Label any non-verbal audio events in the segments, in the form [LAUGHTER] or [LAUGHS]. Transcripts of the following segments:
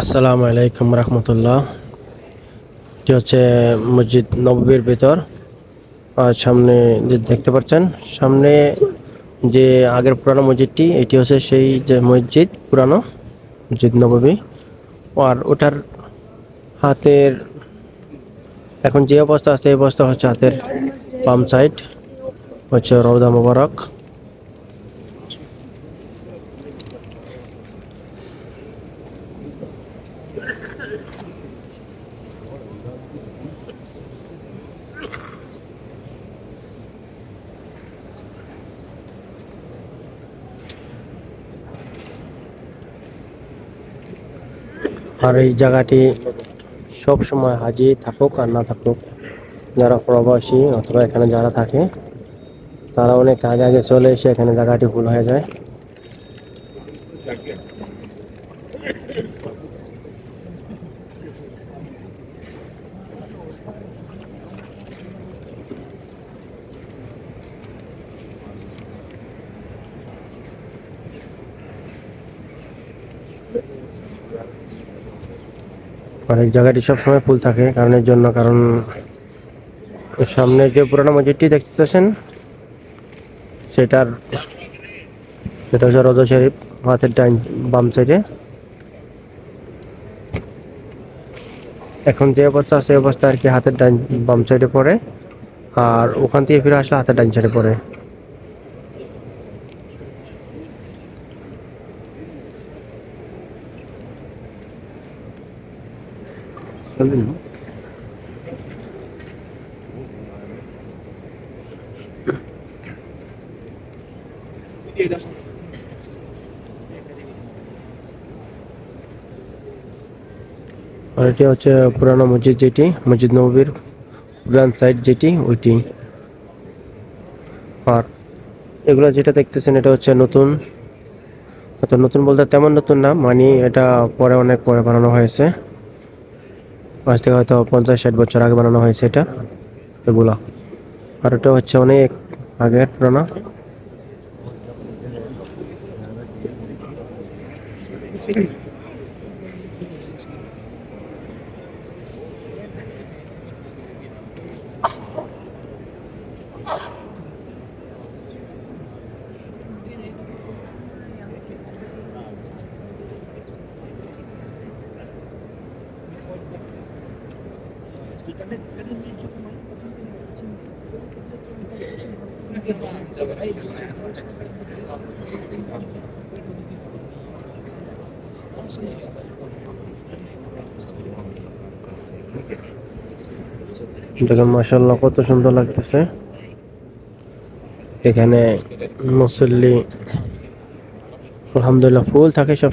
আসসালামু আলাইকুম রহমতুল্লাহ। এটি হচ্ছে মসজিদ নববীর ভেতর। আর সামনে যে দেখতে পাচ্ছেন, সামনে যে আগের পুরানো মসজিদটি, এটি হচ্ছে সেই যে মসজিদ পুরানো, মসজিদ নববী। আর ওটার হাতের, এখন যে অবস্থা আছে, এই অবস্থা হচ্ছে হাতের বাম সাইড হচ্ছে রৌদা মুবারক। আর এই জায়গাটি সবসময় হাজির হাজি থাকুক আর না থাকুক, যারা প্রবাসী অথবা এখানে যারা থাকে, তারা অনেক আগে আগে চলে এসে এখানে জায়গাটি ভুল হয়ে যায়। এই জায়গাটি সবসময় ফুল থাকে, কারণের জন্য, কারণ সামনে যে পুরোনো মসজিদটি দেখতেছেন, সেটার সেটা হচ্ছে রোজা শরীফ হাতের ডাইন বাম সাইডে। এখন যে অবস্থা আছে অবস্থা আর কি হাতের ডাইন বাম সাইডে পড়ে, আর ওখান থেকে ফিরে আসলে হাতের ডাইন সাইডে পড়ে। আর এটি হচ্ছে পুরানো মসজিদ যেটি, মসজিদ নবীর পুরান সাইড যেটি, ওইটি। আর এগুলো যেটা দেখতেছেন, এটা হচ্ছে নতুন। তো নতুন বলতে তেমন নতুন না মানে এটা পরে অনেক পরে বানানো হয়েছে। আজ থেকে হয়তো পঞ্চাশ, ষাট বছর আগে বানানো হয়েছে এটা, এগুলো। আর এটা হচ্ছে অনেক আগের পুরানো। দেখেন মাসাল্লাহ কত সুন্দর লাগতেছে। এখানে মুসল্লি আলহামদুলিল্লাহ ফুল থাকে সব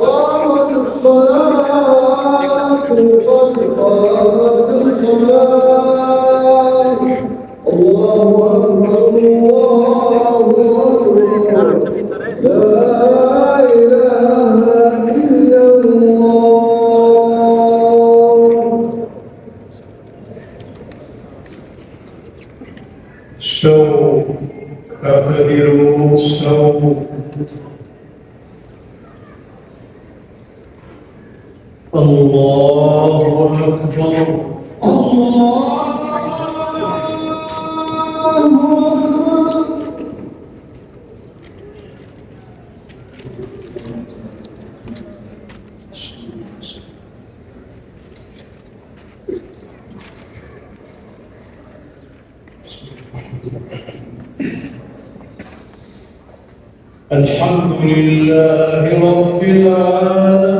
قامت الصلاة قد قامت الصلاة. الله أكبر الله أكبر. لا إله إلا الله. استووا اعتدلوا استووا الله. أكبر [LAUGHS] الحمد لله رب العالمين.